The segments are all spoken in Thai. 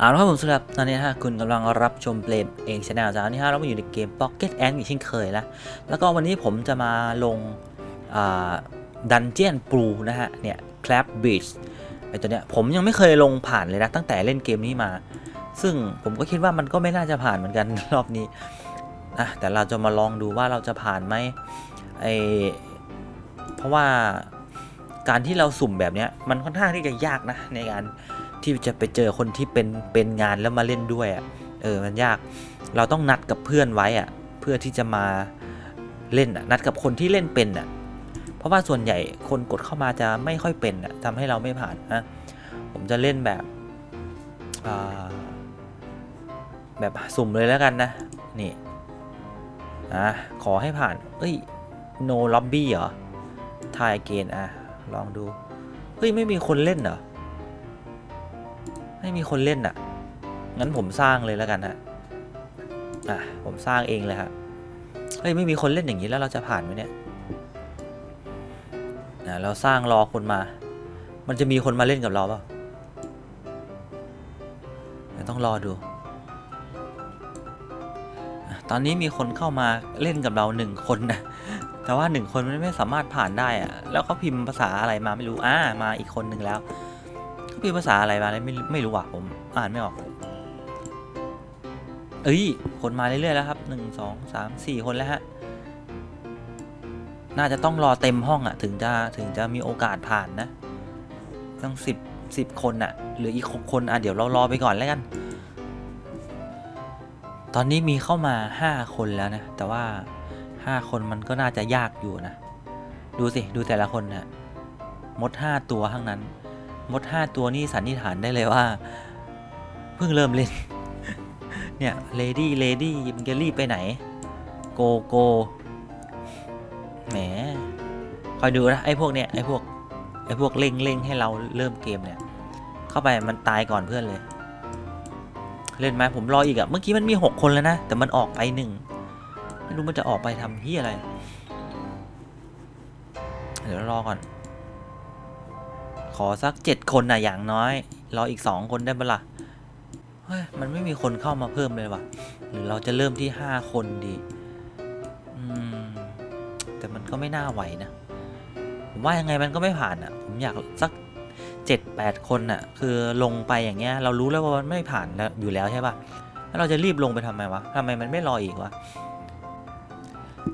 เอาละครับผมสำหรับตอนนี้นะฮะคุณกำลังรับชมเปลมเองชาแนลจากนี้ฮะเรามาอยู่ในเกม Pocket Ant อีกเช่นเคยแล้วแล้วก็วันนี้ผมจะมาลงดันเจียนปลูนะฮะเนี่ย Clap Beach ไอตัวเนี้ยผมยังไม่เคยลงผ่านเลยนะตั้งแต่เล่นเกมนี้มา ซึ่งผมก็คิดว่ามันก็ไม่น่าจะผ่านเหมือนกันรอบนี้นะแต่เราจะมาลองดูว่าเราจะผ่านไหมไอเพราะว่าการที่เราสุ่มแบบเนี้ยมันค่อนข้างที่จะยากนะในการ ที่จะไปเจอคนที่เป็นเป็นงานแล้วมาเล่นด้วยอะ่ะเออมันยากเราต้องนัดกับเพื่อนไว้อะ่ะเพื่อที่จะมาเล่นอะนัดกับคนที่เล่นเป็นอะเพราะว่าส่วนใหญ่คนกดเข้ามาจะไม่ค่อยเป็นอะทำให้เราไม่ผ่านนะผมจะเล่นแบบแบบสุ่มเลยแล้วกันนะนี่อะขอให้ผ่าน เอ้ย no lobby เหรอ try again อะ ลองดู เฮ้ย ไม่มีคนเล่นเหรอ ไม่มีคนเล่นอะ งั้นผมสร้างเลยแล้วกันฮะ อะ ผมสร้างเองเลยฮะ เฮ้ย ไม่มีคนเล่นอย่างนี้แล้วเราจะผ่านไหมเนี่ยอะเราสร้างรอคนมา มันจะมีคนมาเล่นกับเราเปล่าวต้องรอดูตอนนี้มีคนเข้ามาเล่นกับเราหนึ่งคนนะ แต่ว่าหนึ่งคนมันไม่สามารถผ่านได้อะแล้วเขาพิมพ์ภาษาอะไรมาไม่รู้ อ่า มาอีกคนหนึ่งแล้ว เขาพิมพ์ภาษาอะไรมาเลยไม่ไม่รู้อะผมอ่านไม่ออก เอ้ยคนมาเรื่อยๆแล้วครับหนึ่งสองสามสี่คนแล้วฮะ น่าจะต้องรอเต็มห้องอะ ถึงจะถึงจะมีโอกาสผ่านนะต้องสิบสิบคนอะหรืออีกหกคนอะเดี๋ยวเรารอไปก่อนแล้วกัน ตอนนี้มีเข้ามาห้าคนแล้วนะ แต่ว่าห้าคนมันก็น่าจะยากอยู่นะ ดูสิ ดูแต่ละคนนะมดห้าตัวข้างนั้น มด 5 ตัวนี่สันนิษฐานได้เลยว่า เพิ่งเริ่มเล่น เนี่ยเลดี้เลดี้มันจะรีบไปไหน โกโกแหมคอยดูนะไอ้พวกเนี่ยไอ้พวกไอ้พวกเร่งเร่งให้เราเริ่มเกมเนี่ย เข้าไปมันตายก่อนเพื่อนเลย เล่นไหมผมรออีกอะเมื่อกี้มันมี 6 คนแล้วนะ แต่มันออกไปหนึ่งไม่รู้มันจะออกไปทำที่อะไร เดี๋ยวรอก่อน อสักเจ็ดคนนะอย่างน้อย รออีกสองคนได้ปะละ่ะเฮ้ยมันไม่มีคนเข้ามาเพิ่มเลยว่ะ หรือเราจะเริ่มที่ห้าคนดีอืมแต่มันก็ไม่น่าไหวนะ ผมว่ายังไงมันก็ไม่ผ่านอะ ผมอยากสักเจ็ดแปดคนอะ คือลงไปอย่างเงี้ย เรารู้แล้วว่ามันไม่ผ่านแล้วอยู่แล้วใช่ปะแล้วเราจะรีบลงไปทำไมวะทำไมมันไม่รออีกวะ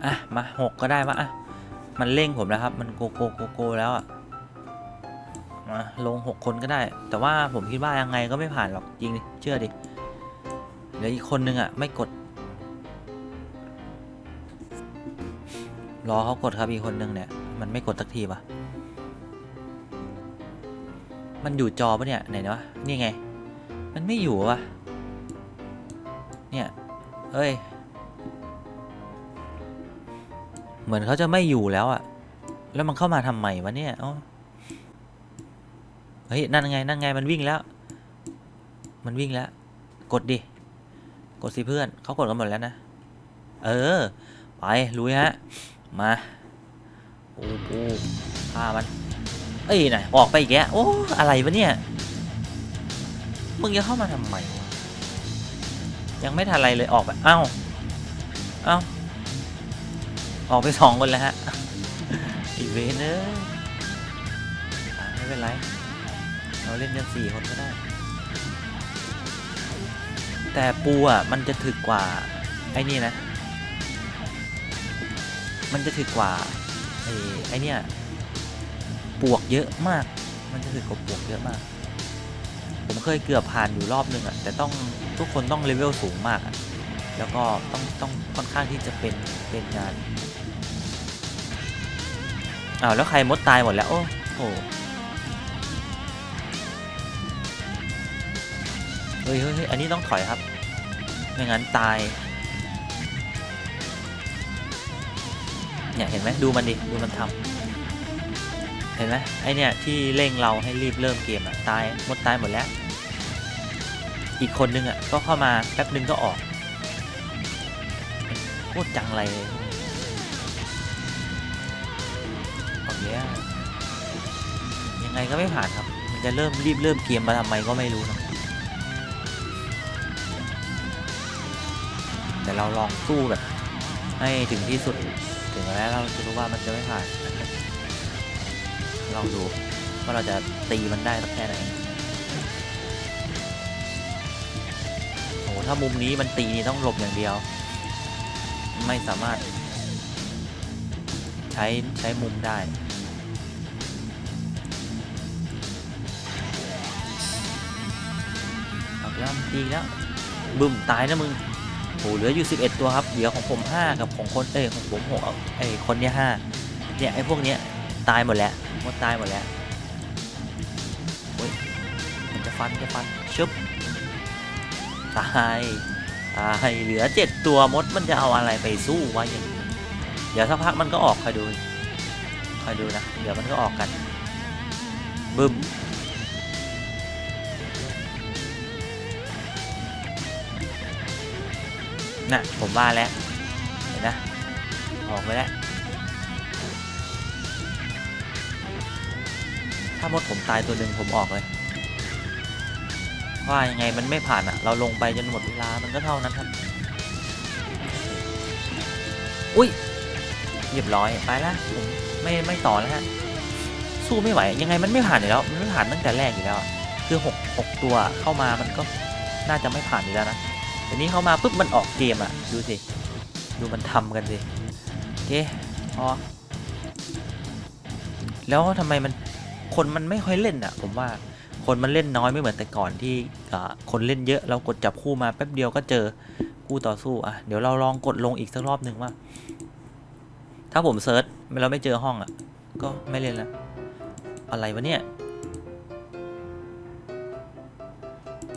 อะมาหกก็ได้วะอะมันเร่งผมแล้วครับ มันโกโกโกโกแล้วอะ มาลง 6 คนก็ได้ แต่ว่าผมคิดว่ายังไงก็ไม่ผ่านหรอกจริงดิเชื่อดิเดี๋ยวอีกคนนึงอะ ไม่กด รอเขากดครับอีกคนนึงเนี่ย มันไม่กดสักทีปะมันอยู่จอปะเนี่ยไหนวะนี่ไง มันไม่อยู่วะเนี่ยเอ้ย เหมือนเขาจะไม่อยู่แล้วอะแล้วมันเข้ามาทำไมวะเนี่ยอ๋อ เฮ้ย นั่นไง นั่นไง มันวิ่งแล้ว มันวิ่งแล้ว กดดิ กดสิเพื่อน เขากดกันหมดแล้วนะ เออ ไป ลุยฮะ มาโอ้โหฆ่ามัน เอ้ยน่ะออกไปอีกแล้วโอ้ อะไรวะเนี่ย มึงจะเข้ามาทำไมวะ ยังไม่ทันอะไรเลย ออกไป เอ้า เอ้า ออกไปสองคนแล้วฮะอีเวนเนอร์ไม่เป็นไร เราเล่นกันสี่คนก็ได้ แต่ปูอะมันจะถึกกว่า ไอ้นี่นะ มันจะถึกกว่าไอ้ไอ้เนี่ยปวกเยอะมาก มันจะถึกกว่าปวกเยอะมาก ผมเคยเกือบผ่านอยู่รอบนึงอะ แต่ต้องทุกคนต้องเลเวลสูงมากอะ แล้วก็ต้องต้องค่อนข้างที่จะเป็นเป็นงานอ้าวแล้วใครมดตายหมดแล้ว โอ้โห เฮ้ยเฮ้ยอันนี้ต้องถอยครับ ไม่งั้นตาย เนี่ยเห็นไหมดูมันดิ ดูมันทำ เห็นไหมไอเนี่ยที่เร่งเราให้รีบเริ่มเกมอะตายหมดตายหมดแล้ว อีกคนนึงอะก็เข้ามาแป๊บนึงก็ออกโคตรจังไรเลยโอเคยังไงก็ไม่ผ่านครับ มันจะเริ่มรีบเริ่มเกมมาทำไมก็ไม่รู้นะ แต่เราลองสู้แบบ ให้ถึงที่สุด ถึงแล้วเราจะรู้ว่ามันจะไม่ผ่านลองดูว่าเราจะตีมันได้สักแค่ไหนโอ้โหถ้ามุมนี้มันตีนี่ต้องหลบอย่างเดียว ไม่สามารถ ใช้ใช้มุมได้แล้วตีแล้วบึ้มตายนะมึง โหเหลืออยู่ 11 ตัวครับเดี๋ยวของผม 5 กับของคนเอ้ยของผมหกเอาไอ้คนเนี้ย5เนี่ยไอ้พวกเนี้ยตายหมดแล้วหมดตายหมดแล้วเฮ้ยมันจะฟันจะฟันชึบตายตายเหลือ 7 ตัวมดมันจะเอาอะไรไปสู้วะอย่างเดี๋ยวสักพักมันก็ออกคอยดูคอยดูนะเดี๋ยวมันก็ออกกันบึ้ม น่ะ ผมว่าแล้ว เห็นนะ ออกไปแล้ว ถ้ามดผมตายตัวหนึ่งผมออกเลย ว่ายังไงมันไม่ผ่านอะ่ะ เราลงไปจนหมดเวลา มันก็เท่านั้นครับ อุ้ยเรียบร้อย ไปแล้วผมไม่ไม่ต่อแล้วฮะ สู้ไม่ไหว ยังไงมันไม่ผ่านอยู่แล้ว มันไม่ผ่านตั้งแต่แรกอยู่แล้ว คือหกหกตัวเข้ามามันก็น่าจะไม่ผ่านอยู่แล้วนะ ทีนี้เขามาปุ๊บมันออกเกมอะ ดูสิ ดูมันทำกันสิโอเคพอแล้วทำไมมันคนมันไม่ค่อยเล่นอะ ผมว่าคนมันเล่นน้อยไม่เหมือนแต่ก่อนที่อ่าคนเล่นเยอะเรากดจับคู่มาแป๊บเดียวก็เจอคู่ต่อสู้อะเดี๋ยวเราลองกดลงอีกสักรอบหนึ่งว่า ถ้าผมเซิร์ชเราไม่เจอห้องอะ ก็ไม่เล่นล้วอะไรวะเนี่ย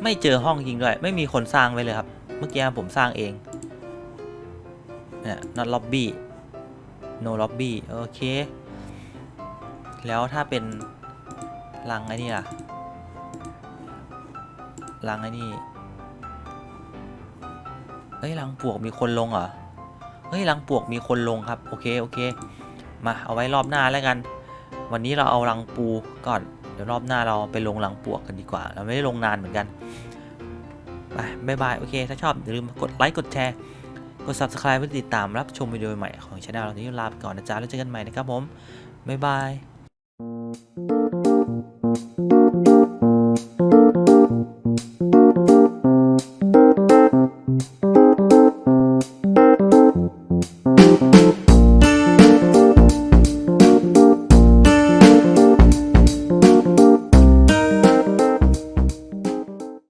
ไม่เจอห้องจริงด้วย ไม่มีคนสร้างไว้เลยครับ เมื่อกี้ผมสร้างเองเนี่ย not lobby no lobby โอเค แล้วถ้าเป็นรังไอ้นี่ล่ะรังไอ้นี่เฮ้ยรังปวกมีคนลงเหรอ เฮ้ยรังปวกมีคนลงครับ โอเค โอเค มาเอาไว้รอบหน้าแล้วกัน วันนี้เราเอารังปูก่อน เดี๋ยวรอบหน้าเราไปลงรังปวกกันดีกว่า เราไม่ได้ลงนานเหมือนกัน ไปบ๊ายบาย โอเค ถ้าชอบ อย่าลืมกดไลค์ กดแชร์ กด subscribe เพื่อติดตามรับชมวิดีโอใหม่ของช่องเราที่ลาไปก่อนนะจ๊ะ แล้วเจอกันใหม่นะครับผมบ๊ายบาย